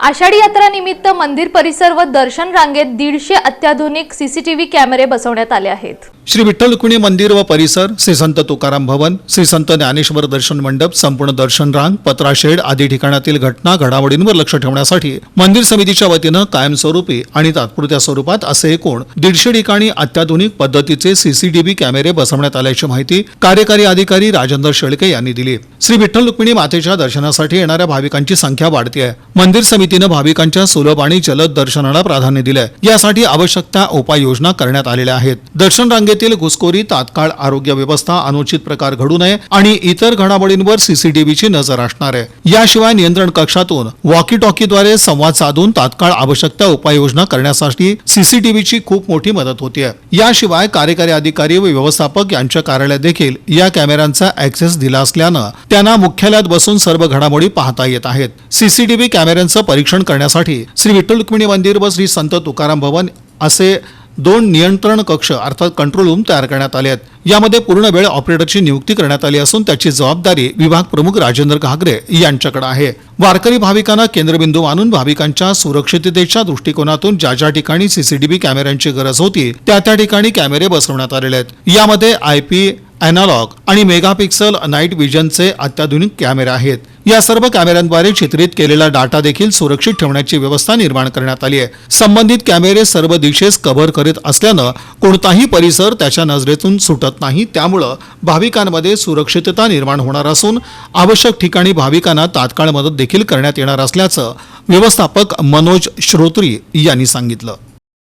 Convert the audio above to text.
आषाढी यात्रानिमित्त मंदिर परिसर व दर्शन रांगेत दीडशे अत्याधुनिक सीसीटीव्ही कॅमेरे बसवण्यात आले आहेत. श्री विठ्ठल मंदिर व परिसर श्री संत तुकाराम भवन श्री संत ज्ञानेश्वर दर्शन मंडप संपूर्ण दर्शन रांग पत्राशेड आदी ठिकाणातील घटना घडामोडींवर लक्ष ठेवण्यासाठी मंदिर समितीच्या वतीनं कायमस्वरूपी आणि तात्पुरत्या स्वरूपात असे एकूण दीडशे ठिकाणी अत्याधुनिक पद्धतीचे सीसीटीव्ही कॅमेरे बसवण्यात आल्याची माहिती कार्यकारी अधिकारी राजेंद्र शेळके यांनी दिली. श्री विठ्ठल रुक्मिणी मातेच्या दर्शनासाठी येणाऱ्या भाविकांची संख्या वाढते आहे मंदिर समितीनं भाविकांच्या सुलभ आणि जलद दर्शनाला प्राधान्य दिलंय. यासाठी आवश्यक त्या उपाययोजना करण्यात आलेल्या आहेत. दर्शन रांगेत रांगेतील घुसखोरी तात्काळ आरोग्य व्यवस्था अनुचित प्रकार घडू नये आणि इतर घडामोडींवर सीसीटीव्हीची नजर असणार आहे. याशिवाय नियंत्रण कक्षातून वॉकी टॉकीद्वारे संवाद साधून तात्काळ आवश्यक त्या उपाययोजना करण्यासाठी सीसीटीव्हीची खूप मोठी मदत होतीये. याशिवाय कार्यकारी अधिकारी व व्यवस्थापक यांच्या कार्यालयात देखील या कॅमेऱ्यांचा ऍक्सेस दिला असल्यानं त्यांना मुख्यालयात बसून सर्व घडामोडी पाहता येत आहेत. सीसीटीव्ही कॅमेऱ्यांचं परीक्षण करण्यासाठी श्री विठ्ठल रुक्मिणी मंदिर व श्री संत तुकाराम भवन असे दोन नियंत्रण कक्ष अर्थात कंट्रोल रूम तयार करण्यात आले आहेत. यामध्ये पूर्ण वेळ ऑपरेटरची नियुक्ती करण्यात आली असून त्याची जबाबदारी विभाग प्रमुख राजेंद्र घागरे यांच्याकडे आहे. वारकरी भाविकांना केंद्रबिंदू मानून भाविकांच्या सुरक्षिततेच्या दृष्टिकोनातून ज्या ज्या ठिकाणी सीसीटीव्ही कॅमेऱ्यांची गरज होती त्या त्या ठिकाणी कॅमेरे बसवण्यात आलेले आहेत. यामध्ये आय पी अॅनालॉग आणि मेगापिक्सल नाईट विजनचे अत्याधुनिक कॅमेरे आहेत. या सर्व कॅमेऱ्यांद्वारे चित्रित केलेला डाटा देखील सुरक्षित ठेवण्याची व्यवस्था निर्माण करण्यात आली आहे. संबंधित कॅमेरे सर्व दिशेस कव्हर करीत असल्यानं कोणताही परिसर त्याच्या नजरेतून सुटत नाही. त्यामुळं भाविकांमध्ये सुरक्षितता निर्माण होणार असून आवश्यक ठिकाणी भाविकांना तात्काळ मदत देखील करण्यात येणार असल्याचं व्यवस्थापक मनोज श्रोत्री यांनी सांगितलं.